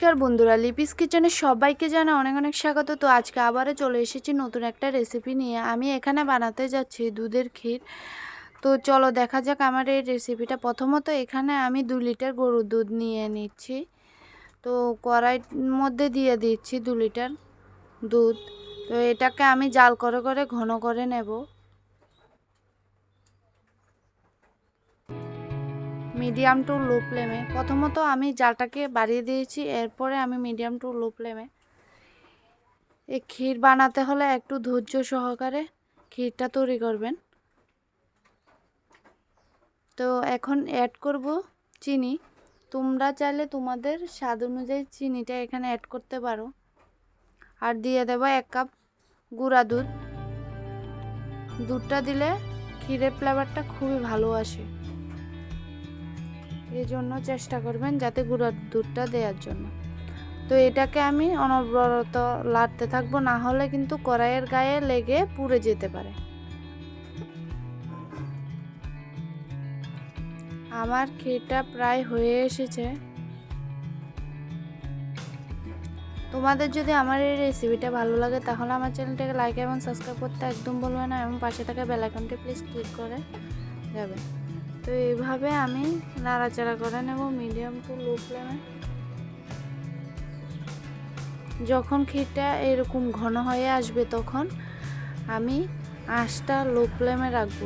নমস্কার বন্ধুরা লিপিস কিচেনে সবাইকে জানা অনেক অনেক স্বাগত। তো আজকে আবারও চলে এসেছি নতুন একটা রেসিপি নিয়ে। আমি এখানে বানাতে যাচ্ছি দুধের ক্ষীর। তো চলো দেখা যাক আমার এই রেসিপিটা প্রথমত এখানে আমি দু লিটার গরুর দুধ নিয়ে নিচ্ছি। তো কড়াইর মধ্যে দিয়ে দিচ্ছি দু লিটার দুধ। তো এটাকে আমি জাল করে করে ঘন করে নেব। মিডিয়াম টু লো ফ্লেমে প্রথমত আমি জালটাকে বাড়িয়ে দিয়েছি, এরপরে আমি মিডিয়াম টু লো ফ্লেমে এই ক্ষীর বানাতে হলে একটু ধৈর্য সহকারে ক্ষীরটা তৈরি করবেন। তো এখন অ্যাড করব চিনি। তোমরা চাইলে তোমাদের স্বাদ অনুযায়ী চিনিটা এখানে অ্যাড করতে পারো। আর দিয়ে দেবো এক কাপ গুঁড়া দুধ। দুধটা দিলে ক্ষীরের ফ্লেভারটা খুবই ভালো আসে। এই জন্য চেষ্টা করবেন যাতে গুঁড়ার দুধটা দেওয়ার জন্য। তো এটাকে আমি অনবরত লাড়তে থাকব, না হলে কিন্তু কড়াইয়ের গায়ে লেগে পুড়ে যেতে পারে। আমার ক্ষীরটা প্রায় হয়ে এসেছে। তোমাদের যদি আমার এই রেসিপিটা ভালো লাগে, তাহলে আমার চ্যানেলটাকে লাইক এবং সাবস্ক্রাইব করতে একদম বলবে না, এবং পাশে থাকা বেল আইকনটি প্লিজ ক্লিক করে যাবে। তো এইভাবে আমি নাড়াচাড়া করে নেব মিডিয়াম টু লো ফ্লেমে যখন ক্ষীরটা এরকম ঘন হয়ে আসবে তখন আমি আঁশটা লো ফ্লেমে রাখব।